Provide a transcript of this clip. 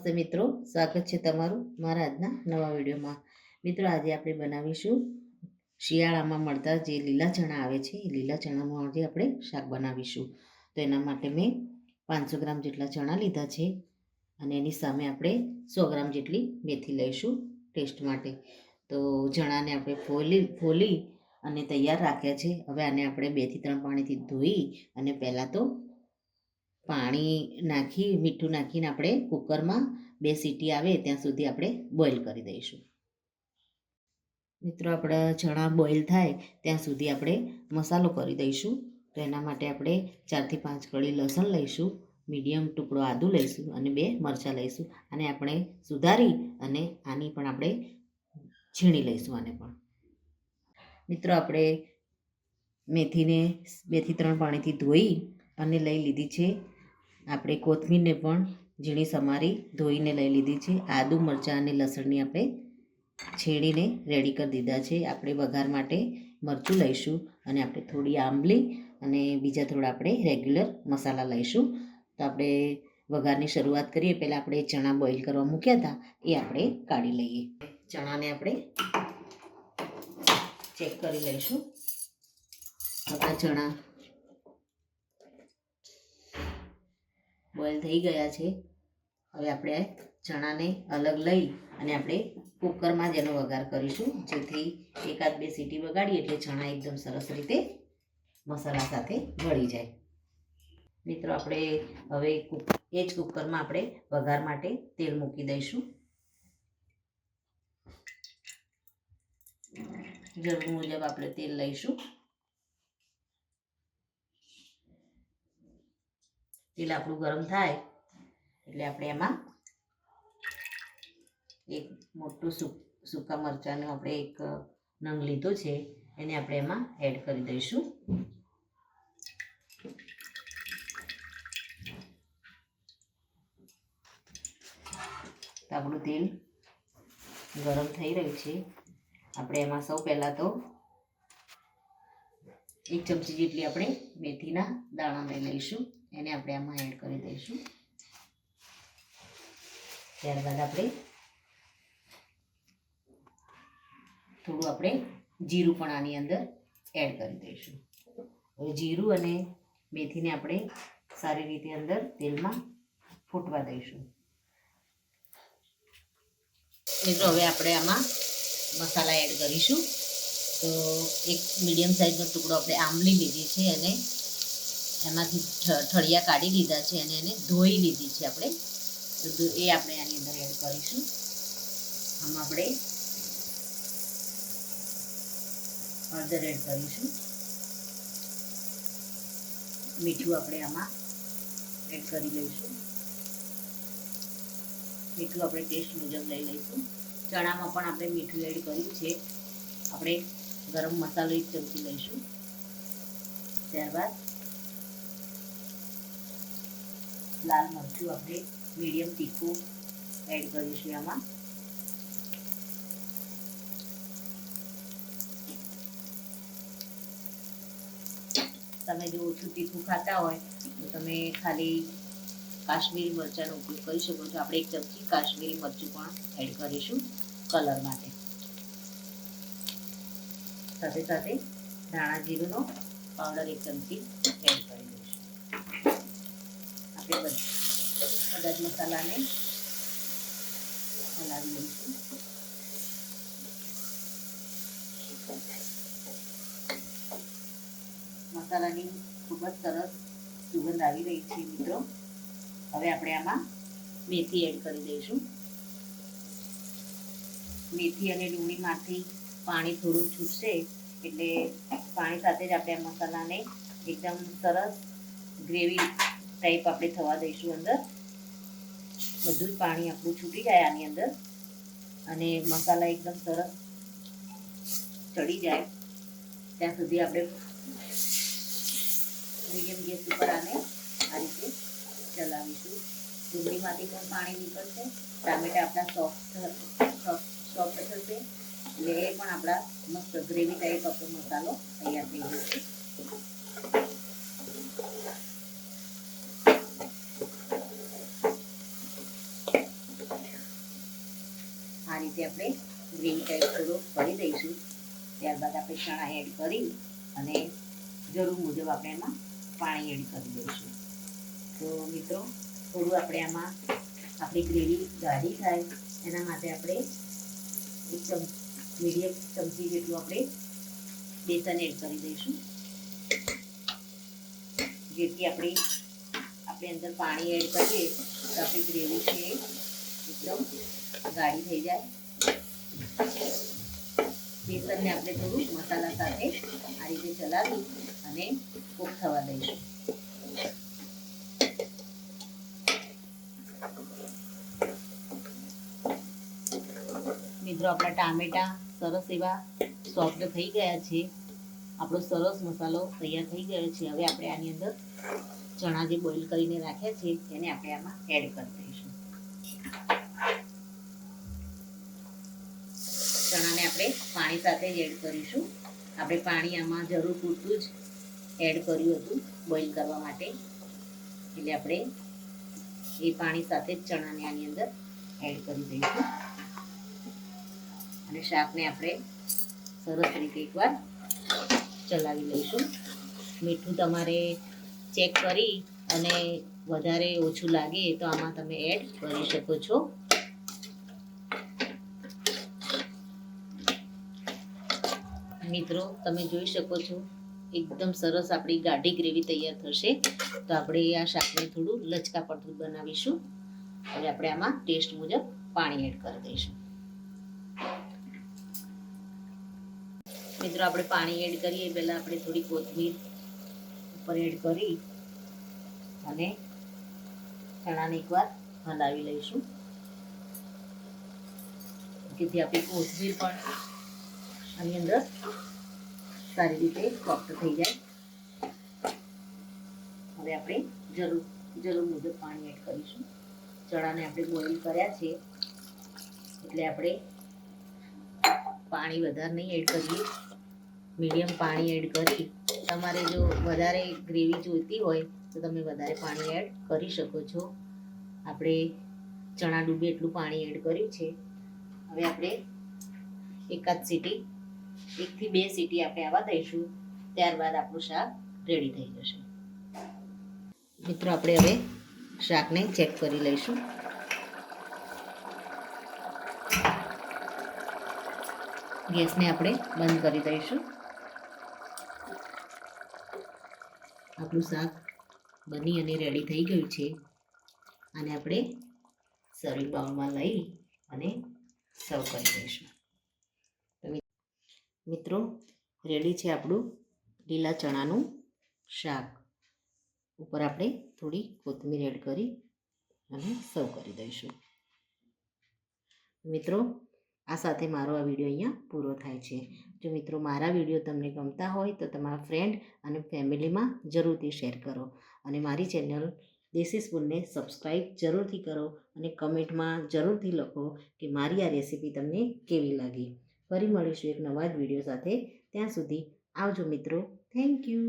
નમસ્તે મિત્રો. સ્વાગત છે તમારું મારા આજના નવા વિડીયોમાં. મિત્રો, આજે આપણે બનાવીશું શિયાળામાં મળતા જે લીલા ચણા આવે છે, એ લીલા ચણાનું આજે આપણે શાક બનાવીશું. તો એના માટે મેં પાંચસો ગ્રામ જેટલા ચણા લીધા છે અને એની સામે આપણે સો ગ્રામ જેટલી મેથી લઈશું ટેસ્ટ માટે. તો ચણાને આપણે ફોલી ફોલી અને તૈયાર રાખ્યા છે. હવે આને આપણે બેથી ત્રણ પાણીથી ધોઈ અને પહેલાં તો પાણી નાખી, મીઠું નાખીને આપણે કુકરમાં બે સીટી આવે ત્યાં સુધી આપણે બોઇલ કરી દઈશું. મિત્રો, આપણા ચણા બોઇલ થાય ત્યાં સુધી આપણે મસાલો કરી દઈશું. તો એના માટે આપણે ચારથી પાંચ કળી લસણ લઈશું, મીડિયમ ટુકડો આદુ લઈશું અને બે મરચાં લઈશું. અને આપણે સુધારી અને આની પણ આપણે છીણી લઈશું આને પણ. મિત્રો, આપણે મેથીને બેથી ત્રણ પાણીથી ધોઈ અને લઈ લીધી છે આપણે કોથમીરને પણ ઝીણી સમારી ધોઈને લઈ લીધી છે. આદુ, મરચાં અને લસણની આપણે છેડીને રેડી કરી દીધા છે. આપણે વઘાર માટે મરચું લઈશું અને આપણે થોડી આંબલી અને બીજા થોડા આપણે રેગ્યુલર મસાલા લઈશું. તો આપણે વઘારની શરૂઆત કરીએ. પહેલાં આપણે ચણા બોઇલ કરવા મૂક્યા હતા. એ આપણે કાઢી લઈએ. ચણાને આપણે ચેક કરી લઈશું. આપણા ચણા બોઇલ થઈ ગયા છે. હવે આપણે ચણાને અલગ લઈ અને આપણે કુકરમાં જ એનો વઘાર કરીશું. જેથી એકાદ બે સીટી વગાડીએ એટલે ચણા એકદમ સરસ રીતે મસાલા સાથે ભળી જાય. મિત્રો, આપણે હવે એ જ કુકરમાં આપણે વઘાર માટે તેલ મૂકી દઈશું. જરૂર મુજબ આપણે તેલ લઈશું. તેલ આપણું ગરમ થાય એટલે આપણે એમાં એક મોટું સૂક મરચાંનો આપણે એક નંગ લીધો છે, એને આપણે એમાં એડ કરી દઈશું. તો આપણું તેલ ગરમ થઈ રહ્યું છે. આપણે એમાં સૌ પહેલાં તો એક ચમચી જેટલી આપણે મેથીના દાણા લઈ લઈશું. એને આપણે આમાં એડ કરી દઈશું. ત્યારબાદ આપણે થોડું આપણે જીરું પણ આની અંદર એડ કરી દઈશું. હવે જીરું અને મેથીને આપણે સારી રીતે અંદર તેલમાં ફૂટવા દઈશું. મિત્રો હવે આપણે આમાં મસાલા એડ કરીશું. તો એક મીડિયમ સાઇઝનો ટુકડો આપણે આંબલી લીધી છે અને એમાંથી ઠળિયા કાઢી લીધા છે અને એને ધોઈ લીધી છે આપણે. તો એ આપણે આની અંદર એડ કરીશું. આમાં આપણે હળદર એડ કરીશું. મીઠું આપણે આમાં એડ કરી લઈશું. મીઠું આપણે ટેસ્ટ મુજબ લઈ લઈશું. ચણામાં પણ આપણે મીઠું એડ કર્યું છે. આપણે ગરમ મસાલો એક ચમચી લઈશું. ત્યારબાદ લાલ મરચું આપણે મીડિયમ તીખું એડ કરીશું આમાં તમે જો ઓછું તીખું ખાતા હોય, તો તમે ખાલી કાશ્મીરી મરચાંનો ઉપયોગ કરી શકો છો. આપણે એક ચમચી કાશ્મીરી મરચું પણ એડ કરીશું કલર માટે. સાથે સાથે ધાણા જીરુંનો પાવડર એક ચમચી એડ કરી દઈશું. આપણે બધા જ મસાલાને હલાવી દઈશું મસાલાની ખૂબ જ સરસ સુગંધ આવી રહી છે મિત્રો. હવે આપણે આમાં મેથી એડ કરી દઈશું. મેથી અને ડુંગળીમાંથી પાણી થોડું છૂટશે, એટલે પાણી સાથે જ આપણે આ મસાલાને એકદમ સરસ ગ્રેવી ટાઈપ આપણે થવા દઈશું અંદર. બધું પાણી આપણું છૂટી જાય આની અંદર અને મસાલા એકદમ સરસ ચડી જાય. ત્યાં સુધી આપણે મીડિયમ ગેસ ઉપર આને આ રીતે ચલાવીશું. ડુંગળીમાંથી પણ પાણી નીકળશે. ટામેટા આપણા સોફ્ટ સોફ્ટ થશે. એટલે એ પણ આપણા મસ્ત ગ્રેવી ટાઈપ આપણો મસાલો તૈયાર થઈ જશે રીતે આપણે ગ્રેવી ટાઈપ થોડો કરી દઈશું. ત્યારબાદ આપણે ચણા એડ કરી અને જરૂર મુજબ આપણે એમાં પાણી એડ કરી દઈશું. તો મિત્રો, થોડું આપણે આમાં આપણી ગ્રેવી ગાઢી થાય, એના માટે આપણે એક ચમ મીડિયમ ચમચી જેટલું આપણે બેસન એડ કરી દઈશું. જેથી આપણી, આપણે અંદર પાણી એડ કરીએ તો આપણી ગ્રેવી છે એકદમ ગાઢી થઈ જાય. બેસનને આપણે થોડું મસાલા સાથે આ રીતે ચલાવી અને કૂક થવા દઈશું. મિત્રો, આપણા ટામેટા સરસ એવા સોફ્ટ થઈ ગયા છે. આપણો સરસ મસાલો તૈયાર થઈ ગયો છે. હવે આપણે આની અંદર ચણા જે બોઇલ કરીને રાખ્યા છે એને આપણે આમાં એડ કરી દઈશું. ચણાને આપણે પાણી સાથે જ એડ કરીશું. આપણે પાણી આમાં જરૂર પૂરતું જ એડ કર્યું હતું બોઇલ કરવા માટે. એટલે આપણે એ પાણી સાથે જ ચણાને આની અંદર એડ કરી દઈશું. અને શાકને આપણે સરસ રીતે એકવાર ચલાવી લઈશું. મીઠું તમારે ચેક કરી અને વધારે ઓછું લાગે તો આમાં તમે એડ કરી શકો છો. મિત્રો, તમે જોઈ શકો છો, એકદમ સરસ આપણી ગાઢી ગ્રેવી તૈયાર થશે. તો આપણે આ શાકને થોડું લચકા પડતું બનાવીશું. હવે આપણે આમાં ટેસ્ટ મુજબ પાણી એડ કરી દઈશું. મિત્રો, આપણે પાણી એડ કરીએ. પહેલાં આપણે થોડી કોથમીર ઉપર એડ કરી અને ચણાને એકવાર હલાવી લઈશું. જેથી આપણી કોથમીર પણ આની અંદર સારી રીતે સોફ્ટ થઈ જાય. હવે આપણે જરૂર જરૂર મુજબ પાણી એડ કરીશું. ચણાને આપણે બોઇલ કર્યા છે, એટલે આપણે પાણી વધારે નહીં એડ કરીએ. મીડિયમ પાણી એડ કરી, તમારે જો વધારે ગ્રેવી જોઈતી હોય, તો તમે વધારે પાણી એડ કરી શકો છો. આપણે ચણા ડૂબે એટલું પાણી એડ કર્યું છે. હવે આપણે એકાદ સીટી, એકથી બે સીટી આપણે આવા દઈશું, ત્યારબાદ આપણું શાક રેડી થઈ જશે. મિત્રો, આપણે હવે શાકને ચેક કરી લઈશું. ગેસને આપણે બંધ કરી દઈશું. આપણું શાક બની અને રેડી થઈ ગયું છે. અને આપણે સર્વિંગ બાઉલમાં લઈ અને સર્વ કરી દઈશું. મિત્રો રેડી છે આપણું લીલા ચણાનું શાક. ઉપર આપણે થોડી કોથમીર એડ કરી અને સર્વ કરી દઈશું. મિત્રો આ સાથે મારો આ વીડિયો અહીંયા પૂરો થાય છે. જો મિત્રો મારા વીડિયો તમને ગમતા હોય તો તમારા ફ્રેન્ડ અને ફેમિલીમાં જરૂરથી શેર કરો. અને મારી ચેનલ દેશી સ્પૂનને સબસ્ક્રાઈબ જરૂરથી કરો અને કમેન્ટમાં જરૂરથી લખો કે મારી આ રેસીપી તમને કેવી લાગી. ફરી મળીશું એક નવા જ વીડિયો સાથે. ત્યાં સુધી આવજો મિત્રો. Thank you